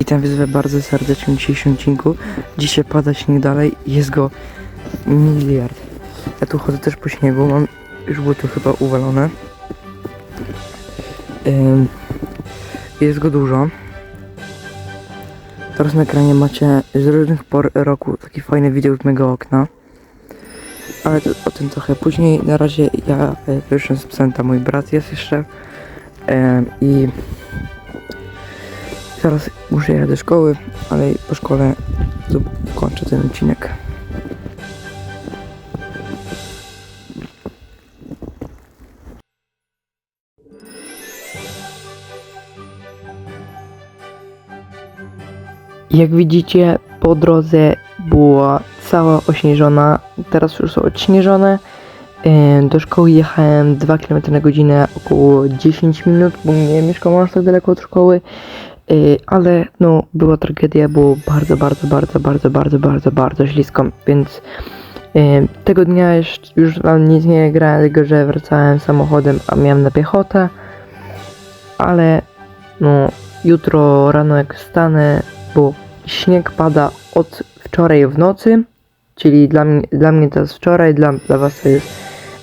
Witam Was bardzo serdecznie w dzisiejszym odcinku. Dzisiaj pada śnieg dalej, jest go miliard. Ja tu chodzę też po śniegu, mam już to chyba uwalone. Ym, jest go dużo. Teraz na ekranie macie z różnych por roku taki fajny widok z mego okna. Ale to, o tym trochę później. Na razie ja e, wyszłem z psęta, mój brat jest jeszcze. Ym, I Teraz muszę jechać do szkoły, ale po szkole kończę ten odcinek. Jak widzicie, po drodze była cała ośnieżona. Teraz już są odśnieżone. Do szkoły jechałem 2 km na godzinę, około 10 minut, bo nie mieszkam aż tak daleko od szkoły. Y, ale no była tragedia, było bardzo, bardzo, bardzo, bardzo, bardzo, bardzo, bardzo ślisko, więc y, tego dnia już, już wam nic nie grałem, tylko że wracałem samochodem, a miałem na piechotę, ale no jutro rano jak wstanę, bo śnieg pada od wczoraj w nocy, czyli dla mnie, dla mnie to jest wczoraj, dla, dla was to jest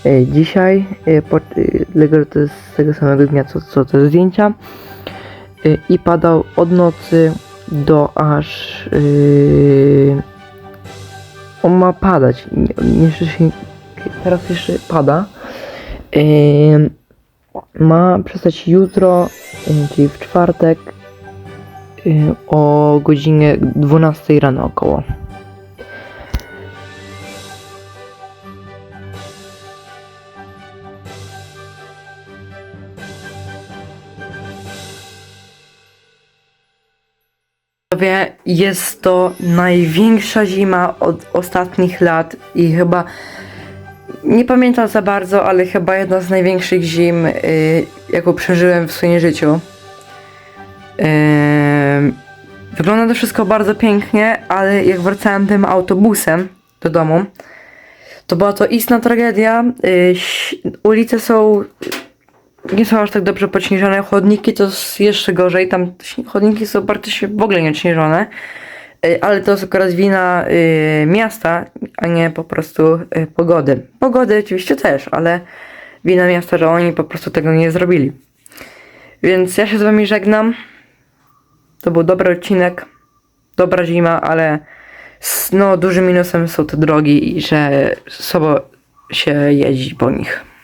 y, dzisiaj, y, po, dlatego że to jest z tego samego dnia co, co te zdjęcia i padał od nocy do aż yy, on ma padać. Jeszcze się, teraz jeszcze pada. Yy, ma przestać jutro czyli w czwartek yy, o godzinie 12 rano około Wie, jest to największa zima od ostatnich lat i chyba nie pamiętam za bardzo, ale chyba jedna z największych zim, y, jaką przeżyłem w swoim życiu. Ym, wygląda to wszystko bardzo pięknie, ale jak wracałem tym autobusem do domu, to była to istna tragedia. Y, ulice są nie są aż tak dobrze podśnieżone. Chodniki to jeszcze gorzej. Tam chodniki są praktycznie w ogóle nie odśnieżone. Y, Ale to jest akurat wina y, miasta, a nie po prostu y, pogody. Pogody oczywiście też, ale wina miasta, że oni po prostu tego nie zrobili. Więc ja się z wami żegnam. To był dobry odcinek. Dobra zima, ale no dużym minusem są te drogi i że słabo się jeździ po nich.